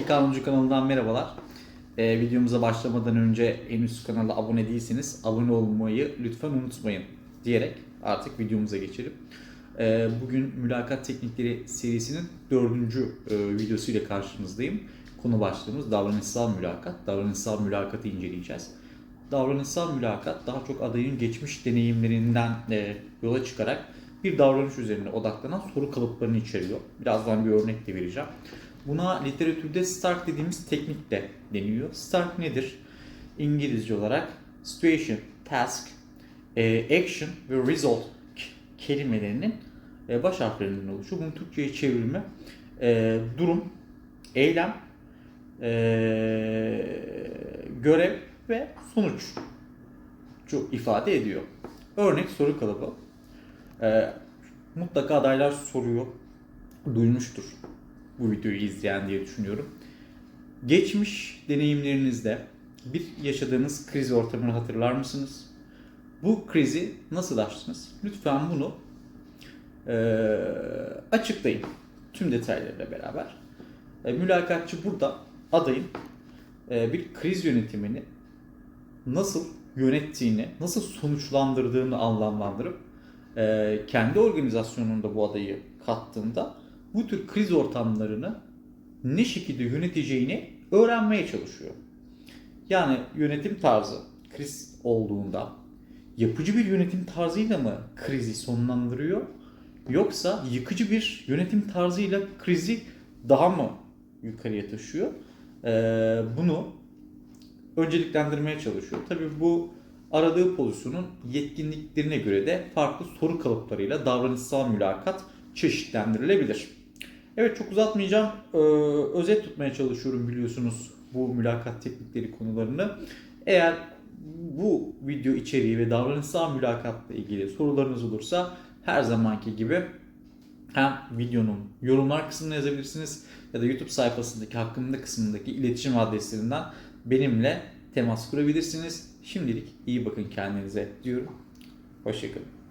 İlk Anuncu kanalından merhabalar. Ee, videomuza başlamadan önce henüz kanala abone değilseniz abone olmayı lütfen unutmayın diyerek artık videomuza geçelim. Ee, bugün mülakat teknikleri serisinin dördüncü e, videosuyla karşınızdayım. Konu başlığımız davranışsal mülakat. Davranışsal mülakatı inceleyeceğiz. Davranışsal mülakat daha çok adayın geçmiş deneyimlerinden e, yola çıkarak bir davranış üzerine odaklanan soru kalıplarını içeriyor. Birazdan bir örnek de vereceğim. Buna literatürde STARK dediğimiz teknik de deniyor. STARK nedir? İngilizce olarak situation, task, e, action ve result kelimelerinin e, baş harflerinden oluşuyor. Bunun Türkçe'ye çevirimi e, durum, eylem, görev ve sonuç çok ifade ediyor. Örnek soru kalıbı. Mutlaka adaylar soruyor, duymuştur bu videoyu izleyen diye düşünüyorum. Geçmiş deneyimlerinizde bir yaşadığınız kriz ortamını hatırlar mısınız? Bu krizi nasıl aştınız? Lütfen bunu eee, açıklayın tüm detaylarıyla beraber. E, mülakatçı burada adayın e, bir kriz yönetimini nasıl yönettiğini, nasıl sonuçlandırdığını anlamlandırıp e, kendi organizasyonunda bu adayı kattığında bu tür kriz ortamlarını ne şekilde yöneteceğini öğrenmeye çalışıyor. Yani yönetim tarzı kriz olduğunda yapıcı bir yönetim tarzıyla mı krizi sonlandırıyor yoksa yıkıcı bir yönetim tarzıyla krizi daha mı yukarıya taşıyor? Ee, bunu önceliklendirmeye çalışıyor. Tabii bu aradığı pozisyonun yetkinliklerine göre de farklı soru kalıplarıyla davranışsal mülakat çeşitlendirilebilir. Evet çok uzatmayacağım. Ee, özet tutmaya çalışıyorum biliyorsunuz bu mülakat teknikleri konularını. Eğer bu video içeriği ve davranışsal mülakatla ilgili sorularınız olursa her zamanki gibi hem videonun yorumlar kısmına yazabilirsiniz ya da YouTube sayfasındaki hakkında kısmındaki iletişim adreslerinden benimle temas kurabilirsiniz. Şimdilik iyi bakın kendinize diyorum. Hoşçakalın.